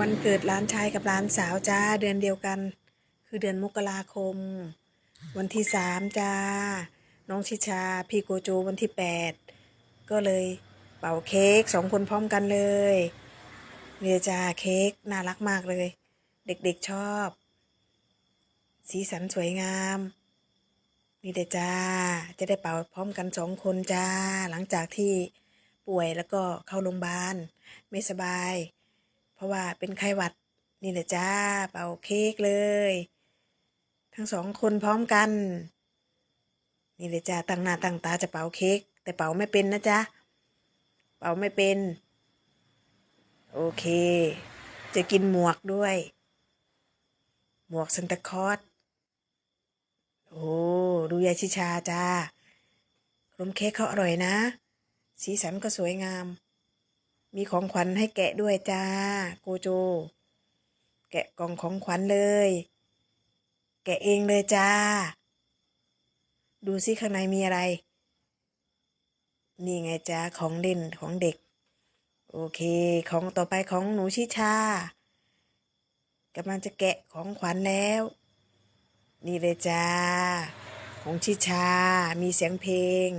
วันเกิดหลานชายกับหลานสาวจ้าเดือนเดียวกัน คือเดือนมกราคม วันที่สามจ้า น้องชิชา พี่โกโจวันที่แปดก็เลยเป่าเค้กสองคนพร้อมกันเลยเนี่ยจ้าเค้กน่ารักมากเลย เด็กๆชอบ สีสันสวยงามนี่เดจ้า จะได้เป่าพร้อมกันสองคนจ้า หลังจากที่ป่วยแล้วก็เข้าโรงพยาบาลไม่สบาย ราะว่าเป็นไข้หวัดนี่แหละจ้าเป่าเค้กเลย ทั้งสองคนพร้อมกัน นี่เลยจ้าตั้งหน้าตั้งตาจะเป่าเค้กแต่เป่าไม่เป็นนะจ๊ะเป่าไม่เป็น โอเค จะกินหมวกด้วย หมวกซันตาคอสโอ้ดูยายชิชาจ้าขนมเค้กเขาอร่อยนะ สีสันก็สวยงาม มีของขวัญให้แกะด้วยจ้าโกโจ แกะกล่องของขวัญเลย แกะเองเลยจ้า ดูซิข้างในมีอะไร นี่ไงจ้าของเล่นของเด็ก โอเค ของต่อไปของหนูชิชากำลังจะแกะของขวัญแล้ว นี่เลยจ้า ของชิชา มีเสียงเพลง